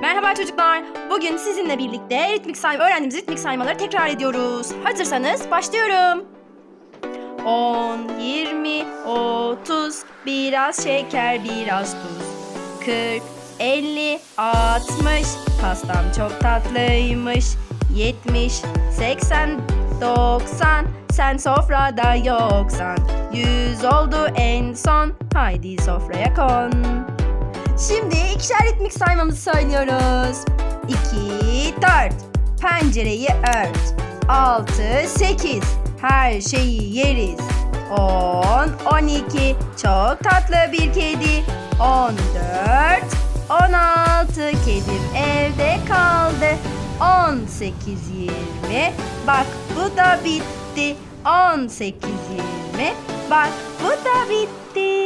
Merhaba çocuklar. Bugün sizinle birlikte ritmik sayma öğrendiğimiz ritmik saymaları tekrar ediyoruz. Hazırsanız başlıyorum. 10, 20, 30, biraz şeker, biraz tuz. 40, 50, 60, pastam çok tatlıymış. 70, 80, 90, sen sofrada yoksan. 100 oldu en son, haydi sofraya kon. Şimdi ikişer ritmik saymamızı söylüyoruz. 2, 4. Pencereyi ört. 6, 8. Her şeyi yeriz. 10, 12. Çok tatlı bir kedi. 14, 16. Kedim evde kaldı. 18, 20. Bak bu da bitti. 18, 20. Bak bu da bitti.